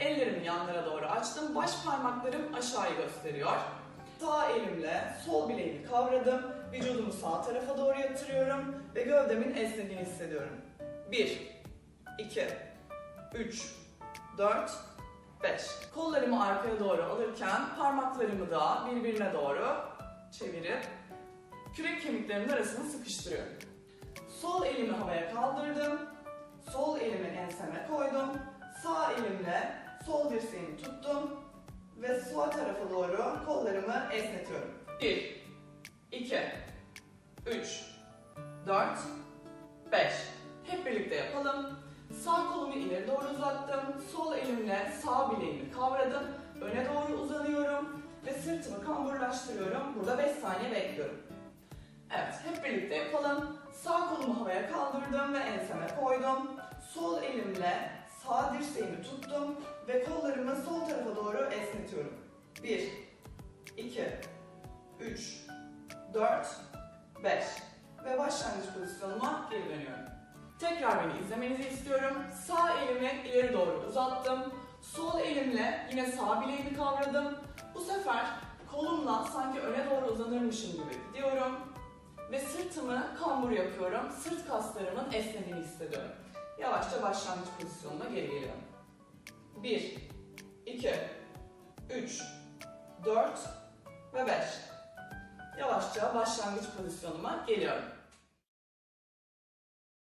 Ellerimi yanlara doğru açtım. Baş parmaklarım aşağıyı gösteriyor. Sağ elimle sol bileğimi kavradım. Vücudumu sağ tarafa doğru yatırıyorum ve gövdemin esnediğini hissediyorum. 1, 2, 3, 4, 5. Kollarımı arkaya doğru alırken parmaklarımı da birbirine doğru çevirip kürek kemiklerimin arasını sıkıştırıyorum. Sol elimi havaya kaldırdım. Sol elimi enseme koydum. Sağ elimle sol dirseğimi tuttum ve sağ tarafa doğru kollarımı esnetiyorum. 1 2 3 4 5 Hep birlikte yapalım. Sağ kolumu ileri doğru uzattım. Sol elimle sağ bileğimi kavradım. Öne doğru uzanıyorum ve sırtımı kamburlaştırıyorum. Burada 5 saniye bekliyorum. Evet, hep birlikte yapalım. Sağ kolumu havaya kaldırdım ve enseme koydum. Sol elimle sağ dirseğimi tuttum ve kollarımı sol tarafa doğru esnetiyorum. 1, 2, 3, 4, 5 ve başlangıç pozisyonuma geri dönüyorum. Tekrar beni izlemenizi istiyorum. Sağ elimi ileri doğru uzattım. Sol elimle yine sağ bileğimi kavradım. Bu sefer kolumla sanki öne doğru uzanırmışım gibi gidiyorum. Ve sırtımı kambur yapıyorum. Sırt kaslarımın esnediğini hissediyorum. Yavaşça başlangıç pozisyonuna geri geliyorum. 1, 2, 3, 4 ve 5. Yavaşça başlangıç pozisyonuma geliyorum.